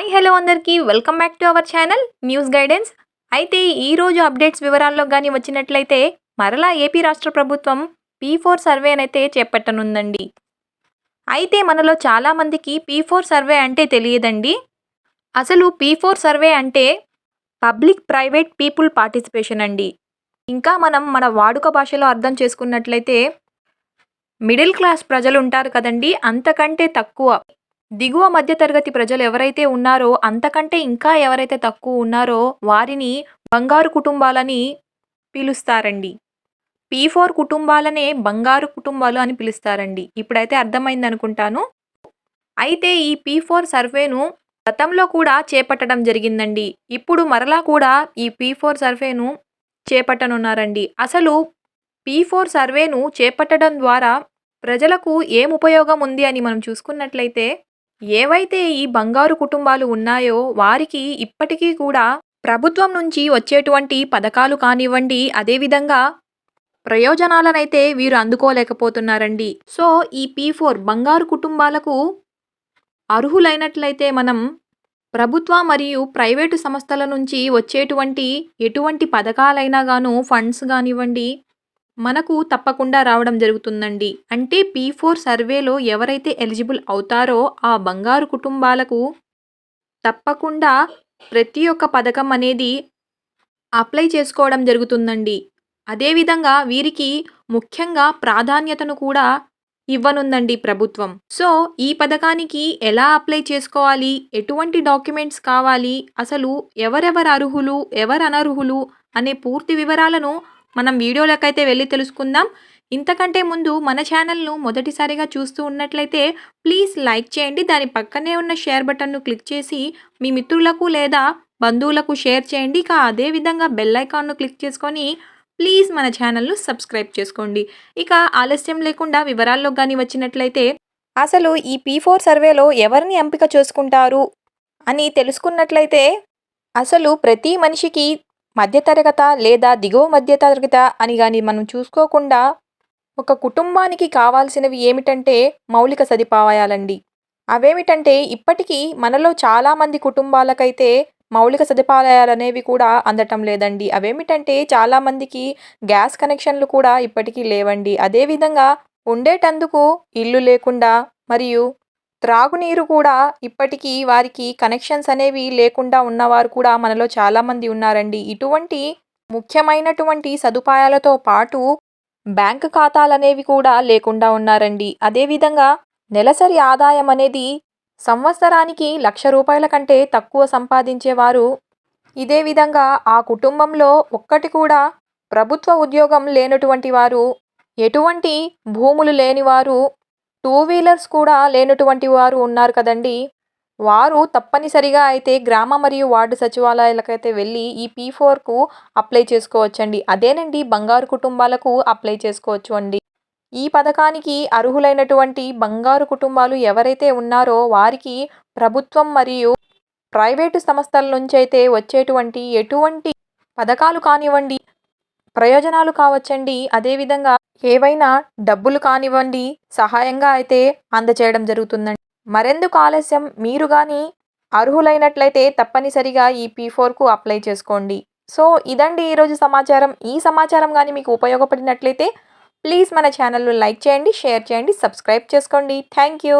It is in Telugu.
హాయ్ హలో అందరికీ. Welcome back to our channel news guidance. అయితే ఈరోజు అప్డేట్స్ వివరాల్లో కానీ వచ్చినట్లయితే మరలా ఏపీ రాష్ట్ర ప్రభుత్వం పీ ఫోర్ సర్వే అయితే చేపట్టనుందండి. అయితే మనలో చాలామందికి పీ ఫోర్ సర్వే అంటే తెలియదండి. అసలు పీ ఫోర్ సర్వే అంటే పబ్లిక్ ప్రైవేట్ పీపుల్ పార్టిసిపేషన్ అండి. ఇంకా మనం మన వాడుక భాషలో అర్థం చేసుకున్నట్లయితే మిడిల్ క్లాస్ ప్రజలు ఉంటారు కదండి అంతకంటే తక్కువ. దిగువ మధ్యతరగతి ప్రజలు ఎవరైతే ఉన్నారో అంతకంటే ఇంకా ఎవరైతే తక్కువ ఉన్నారో వారిని బంగారు కుటుంబాలని పిలుస్తారండి. పీ ఫోర్ కుటుంబాలనే బంగారు కుటుంబాలు అని పిలుస్తారండి. ఇప్పుడైతే అర్థమైంది అనుకుంటాను. అయితే ఈ పీ ఫోర్ సర్వేను గతంలో కూడా చేపట్టడం జరిగిందండి. ఇప్పుడు మరలా కూడా ఈ పీ ఫోర్ సర్వేను చేపట్టనున్నారండి. అసలు పీ ఫోర్ సర్వేను చేపట్టడం ద్వారా ప్రజలకు ఏం ఉపయోగం ఉంది అని మనం చూసుకున్నట్లయితే ఏవైతే ఈ బంగారు కుటుంబాలు ఉన్నాయో వారికి ఇప్పటికీ కూడా ప్రభుత్వం నుంచి వచ్చేటువంటి పథకాలు కానివ్వండి అదేవిధంగా ప్రయోజనాలనైతే వీరు అందుకోలేకపోతున్నారండి. సో ఈ పీ ఫోర్ బంగారు కుటుంబాలకు అర్హులైనట్లయితే మనం ప్రభుత్వ మరియు ప్రైవేటు సంస్థల నుంచి వచ్చేటువంటి ఎటువంటి పథకాలైనా గాను ఫండ్స్ కానివ్వండి మనకు తప్పకుండా రావడం జరుగుతుందండి. అంటే పీ ఫోర్ సర్వేలో ఎవరైతే ఎలిజిబుల్ అవుతారో ఆ బంగారు కుటుంబాలకు తప్పకుండా ప్రతి ఒక్క పథకం అనేది అప్లై చేసుకోవడం జరుగుతుందండి. అదేవిధంగా వీరికి ముఖ్యంగా ప్రాధాన్యతను కూడా ఇవ్వనుందండి ప్రభుత్వం. సో ఈ పథకానికి ఎలా అప్లై చేసుకోవాలి? ఎటువంటి డాక్యుమెంట్స్ కావాలి? అసలు ఎవరెవరు అర్హులు? ఎవరు అనర్హులు? అనే పూర్తి వివరాలను మనం వీడియోలకైతే వెళ్ళి తెలుసుకుందాం. ఇంతకంటే ముందు మన ఛానల్ను మొదటిసారిగా చూస్తూ ఉన్నట్లయితే ప్లీజ్ లైక్ చేయండి. దాని పక్కనే ఉన్న షేర్ బటన్ను క్లిక్ చేసి మీ మిత్రులకు లేదా బంధువులకు షేర్ చేయండి. ఇక అదేవిధంగా బెల్ ఐకాన్ను క్లిక్ చేసుకొని ప్లీజ్ మన ఛానల్ను సబ్స్క్రైబ్ చేసుకోండి. ఇక ఆలస్యం లేకుండా వివరాల్లో కానీ వచ్చినట్లయితే అసలు ఈ పీ ఫోర్ సర్వేలో ఎవరిని ఎంపిక చేసుకుంటారు అని తెలుసుకున్నట్లయితే అసలు ప్రతి మనిషికి మధ్యతరగత లేదా దిగువ మధ్యతరగత అని కానీ మనం చూసుకోకుండా ఒక కుటుంబానికి కావాల్సినవి ఏమిటంటే మౌలిక సదుపాయాలండి. అవేమిటంటే ఇప్పటికీ మనలో చాలామంది కుటుంబాలకైతే మౌలిక సదుపాయాలు అనేవి కూడా అందటం లేదండి. అవేమిటంటే చాలామందికి గ్యాస్ కనెక్షన్లు కూడా ఇప్పటికీ లేవండి. అదేవిధంగా ఉండేటందుకు ఇల్లు లేకుండా మరియు త్రాగునీరు కూడా ఇప్పటికీ వారికి కనెక్షన్స్ అనేవి లేకుండా ఉన్నవారు కూడా మనలో చాలామంది ఉన్నారండి. ఇటువంటి ముఖ్యమైనటువంటి సదుపాయాలతో పాటు బ్యాంక్ ఖాతాలనేవి కూడా లేకుండా ఉన్నారండి. అదేవిధంగా నెలసరి ఆదాయం అనేది సంవత్సరానికి లక్ష రూపాయల కంటే తక్కువ సంపాదించేవారు. ఇదే విధంగా ఆ కుటుంబంలో ఒక్కటి కూడా ప్రభుత్వ ఉద్యోగం లేనటువంటి వారు ఎటువంటి భూములు లేనివారు టూ వీలర్స్ కూడా లేనటువంటి వారు ఉన్నారు కదండి. వారు తప్పనిసరిగా అయితే గ్రామ మరియు వార్డు సచివాలయాలకైతే వెళ్ళి ఈ పీ ఫోర్కు అప్లై చేసుకోవచ్చండి. అదేనండి బంగారు కుటుంబాలకు అప్లై చేసుకోవచ్చు అండి. ఈ పథకానికి అర్హులైనటువంటి బంగారు కుటుంబాలు ఎవరైతే ఉన్నారో వారికి ప్రభుత్వం మరియు ప్రైవేటు సంస్థల నుంచి అయితే వచ్చేటువంటి ఎటువంటి పథకాలు కానివ్వండి ప్రయోజనాలు కావచ్చండి. అదేవిధంగా ఏవైనా డబ్బులు కానివ్వండి సహాయంగా అయితే అందచేయడం జరుగుతుందండి. మరెందుకు ఆలస్యం? మీరు కానీ అర్హులైనట్లయితే తప్పనిసరిగా ఈ పీ ఫోర్కు అప్లై చేసుకోండి. సో ఇదండి ఈరోజు సమాచారం. ఈ సమాచారం కానీ మీకు ఉపయోగపడినట్లయితే ప్లీజ్ మన ఛానల్ను లైక్ చేయండి షేర్ చేయండి సబ్స్క్రైబ్ చేసుకోండి. Thank you.